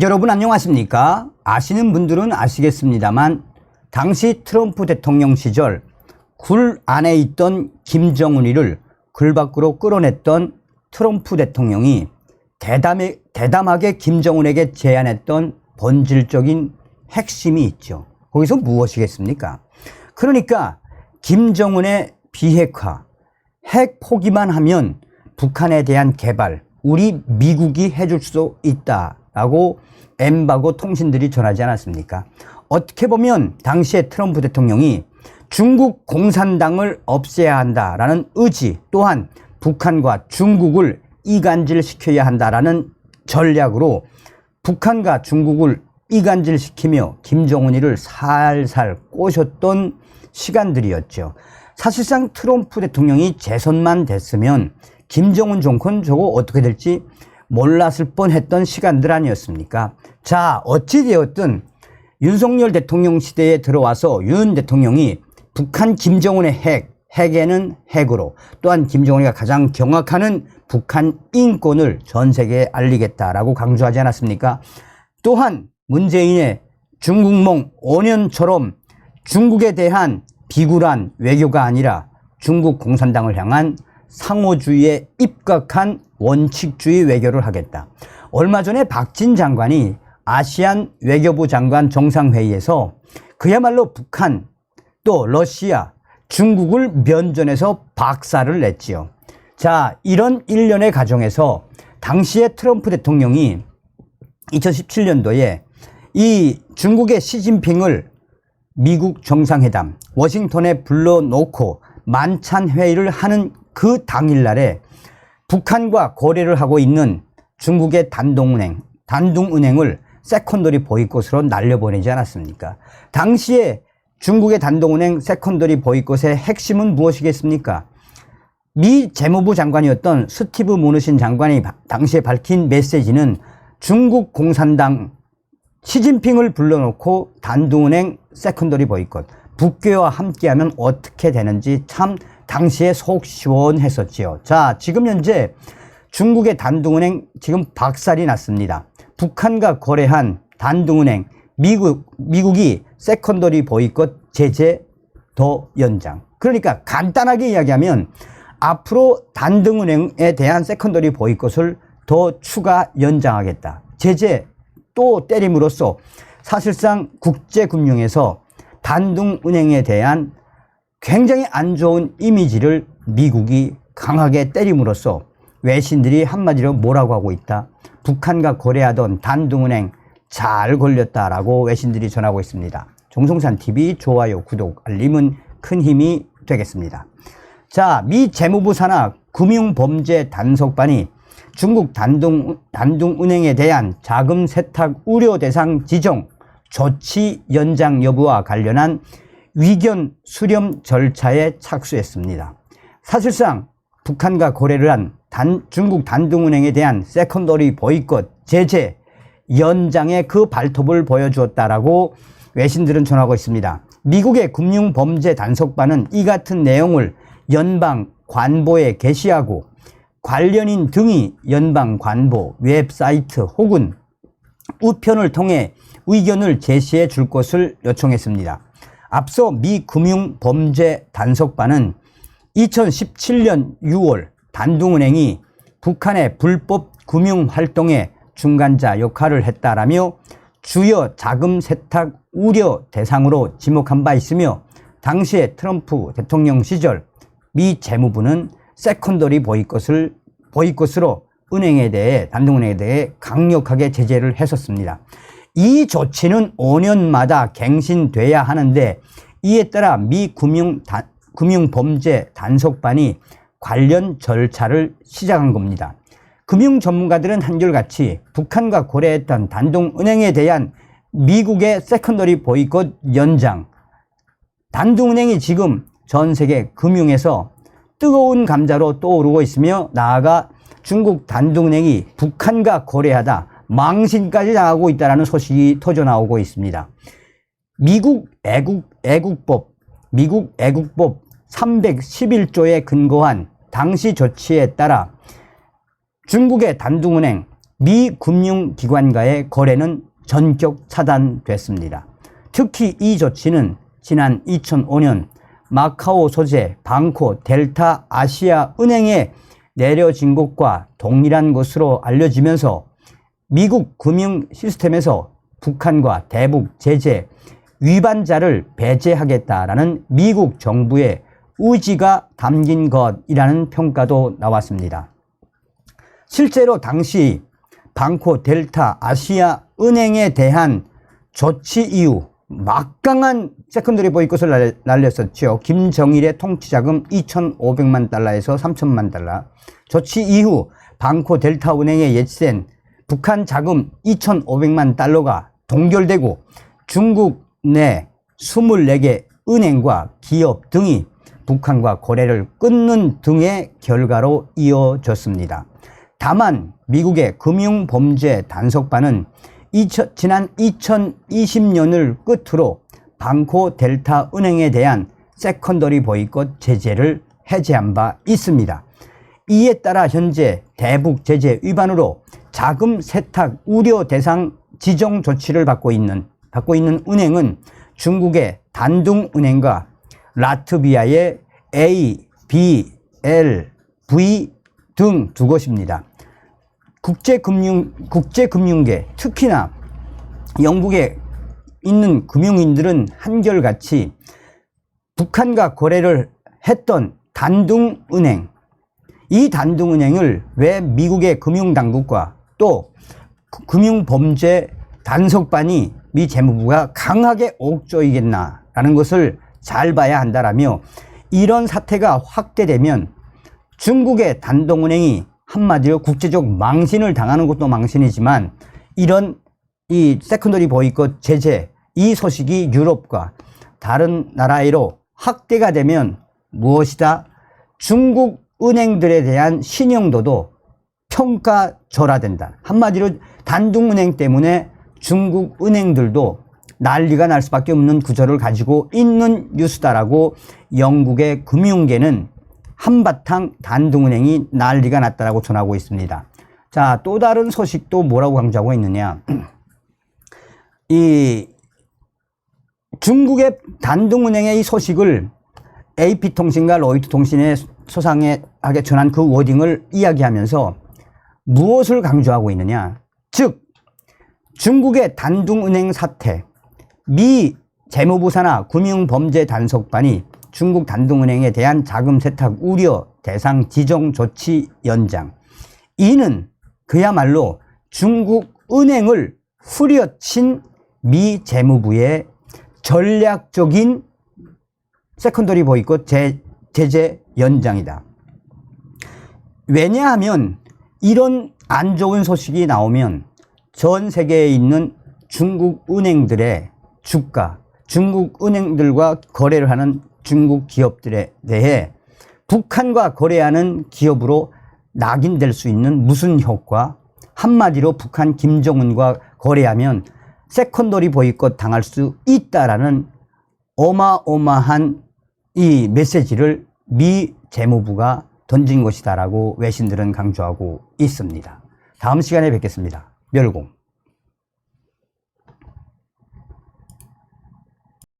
여러분 안녕하십니까? 아시는 분들은 아시겠습니다만 당시 트럼프 대통령 시절 굴 안에 있던 김정은이를 굴 밖으로 끌어냈던 트럼프 대통령이 대담해, 대담하게 김정은에게 제안했던 본질적인 핵심이 있죠. 거기서 무엇이겠습니까? 그러니까 김정은의 비핵화, 핵 포기만 하면 북한에 대한 개발, 우리 미국이 해줄 수 있다 라고 엠바고 통신들이 전하지 않았습니까? 어떻게 보면 당시에 트럼프 대통령이 중국 공산당을 없애야 한다라는 의지 또한 북한과 중국을 이간질시켜야 한다라는 전략으로 북한과 중국을 이간질시키며 김정은이를 살살 꼬셨던 시간들이었죠. 사실상 트럼프 대통령이 재선만 됐으면 김정은 정권 저거 어떻게 될지 몰랐을 뻔했던 시간들 아니었습니까? 자, 어찌되었든 윤석열 대통령 시대에 들어와서 윤 대통령이 북한 김정은의 핵, 핵에는 핵으로 또한 김정은이가 가장 경악하는 북한 인권을 전 세계에 알리겠다라고 강조하지 않았습니까? 또한 문재인의 중국몽 5년처럼 중국에 대한 비굴한 외교가 아니라 중국 공산당을 향한 상호주의에 입각한 원칙주의 외교를 하겠다. 얼마 전에 박진 장관이 아시안 외교부 장관 정상회의에서 그야말로 북한 또 러시아, 중국을 면전에서 박살을 냈지요. 자, 이런 일련의 과정에서 당시에 트럼프 대통령이 2017년도에 이 중국의 시진핑을 미국 정상회담 워싱턴에 불러놓고 만찬 회의를 하는 그 당일날에 북한과 거래를 하고 있는 중국의 단동은행, 단둥은행을 세컨더리 보이콧으로 날려보내지 않았습니까? 당시에 중국의 단동은행 세컨더리 보이콧의 핵심은 무엇이겠습니까? 미 재무부 장관이었던 스티브 모누신 장관이 당시에 밝힌 메시지는 중국 공산당 시진핑을 불러놓고 단둥은행 세컨더리 보이콧 북괴와 함께하면 어떻게 되는지 참 당시에 속 시원했었지요. 자, 지금 현재 중국의 단둥은행 지금 박살이 났습니다. 북한과 거래한 단둥은행 미국 미국이 세컨더리 보이콧 제재 더 연장. 그러니까 간단하게 이야기하면 앞으로 단둥은행에 대한 세컨더리 보이콧을 더 추가 연장하겠다. 제재 또 때림으로써 사실상 국제금융에서 단둥은행에 대한 굉장히 안 좋은 이미지를 미국이 강하게 때림으로써 외신들이 한마디로 뭐라고 하고 있다. 북한과 거래하던 단둥은행 잘 걸렸다라고 외신들이 전하고 있습니다. 종송산 TV 좋아요, 구독, 알림은 큰 힘이 되겠습니다. 자, 미 재무부 산하 금융범죄 단속반이 중국 단둥, 단둥은행에 대한 자금 세탁 우려 대상 지정 조치 연장 여부와 관련한 위견 수렴 절차에 착수했습니다. 사실상 북한과 거래를 한 단, 중국 단둥은행에 대한 세컨더리 보이콧 제재 연장의 그 발톱을 보여주었다라고 외신들은 전하고 있습니다. 미국의 금융범죄 단속반은 이 같은 내용을 연방 관보에 게시하고 관련인 등이 연방 관보 웹사이트 혹은 우편을 통해 의견을 제시해 줄 것을 요청했습니다. 앞서 미 금융범죄 단속반은 2017년 6월 단둥은행이 북한의 불법 금융 활동에 중간자 역할을 했다라며 주요 자금 세탁 우려 대상으로 지목한 바 있으며 당시에 트럼프 대통령 시절 미 재무부는 세컨더리 보이콧을 보이콧으로 은행에 대해 단둥은행에 대해 강력하게 제재를 했었습니다. 이 조치는 5년마다 갱신돼야 하는데 이에 따라 미 금융 단, 금융범죄 단속반이 관련 절차를 시작한 겁니다. 금융 전문가들은 한결같이 북한과 거래했던 단둥은행에 대한 미국의 세컨더리 보이콧 연장, 단둥은행이 지금 전 세계 금융에서 뜨거운 감자로 떠오르고 있으며 나아가 중국 단둥은행이 북한과 거래하다 망신까지 당하고 있다는 소식이 터져 나오고 있습니다. 미국 애국, 애국법, 미국 애국법 311조에 근거한 당시 조치에 따라 중국의 단둥은행 미 금융기관과의 거래는 전격 차단됐습니다. 특히 이 조치는 지난 2005년 마카오 소재 방코 델타 아시아 은행에 내려진 것과 동일한 것으로 알려지면서 미국 금융 시스템에서 북한과 대북 제재 위반자를 배제하겠다라는 미국 정부의 의지가 담긴 것이라는 평가도 나왔습니다. 실제로 당시 방코 델타 아시아 은행에 대한 조치 이후 막강한 세컨더리 보이콧을 날- 날렸었죠. 김정일의 통치자금 2,500만 달러에서 3천만 달러. 조치 이후 방코 델타 은행에 예치된 북한 자금 2,500만 달러가 동결되고 중국 내 24개 은행과 기업 등이 북한과 거래를 끊는 등의 결과로 이어졌습니다. 다만 미국의 금융범죄 단속반은 2000 지난 2020년을 끝으로 방코 델타 은행에 대한 세컨더리 보이콧 제재를 해제한 바 있습니다. 이에 따라 현재 대북 제재 위반으로 자금 세탁 우려 대상 지정 조치를 받고 있는 받고 있는 은행은 중국의 단둥은행과 라트비아의 A, B, L, V 등 두 곳입니다. 국제금융, 국제금융계, 특히나 영국에 있는 금융인들은 한결같이 북한과 거래를 했던 단둥은행, 이 단둥은행을 왜 미국의 금융당국과 또 그- 금융범죄 단속반이 미 재무부가 강하게 옥조이겠나라는 것을 잘 봐야 한다라며 이런 사태가 확대되면 중국의 단동은행이 한마디로 국제적 망신을 당하는 것도 망신이지만 이런 이 세컨더리 보이콧 제재 이 소식이 유럽과 다른 나라로 확대가 되면 무엇이다? 중국 은행들에 대한 신용도도 평가절하된다. 한마디로 단둥은행 때문에 중국 은행들도 난리가 날 수밖에 없는 구조를 가지고 있는 뉴스다라고 영국의 금융계는 한바탕 단둥은행이 난리가 났다라고 전하고 있습니다. 자, 또 다른 소식도 뭐라고 강조하고 있느냐. 이 중국의 단둥은행의 이 소식을 AP통신과 로이터통신에 소상하게 전한 그 워딩을 이야기하면서 무엇을 강조하고 있느냐. 즉, 중국의 단둥은행 사태, 미 재무부사나 금융범죄 단속반이 중국 단둥은행에 대한 자금 세탁 우려 대상 지정 조치 연장. 이는 그야말로 중국 은행을 후려친 미 재무부의 전략적인 세컨더리 보이콧 제, 제재 연장이다. 왜냐하면 이런 안 좋은 소식이 나오면 전 세계에 있는 중국 은행들의 주가, 중국 은행들과 거래를 하는 중국 기업들에 대해 북한과 거래하는 기업으로 낙인될 수 있는 무슨 효과? 한마디로 북한 김정은과 거래하면 세컨더리 보이콧 당할 수 있다라는 어마어마한 이 메시지를 미 재무부가 던진 것이다라고 외신들은 강조하고 있습니다. 다음 시간에 뵙겠습니다. 멸공.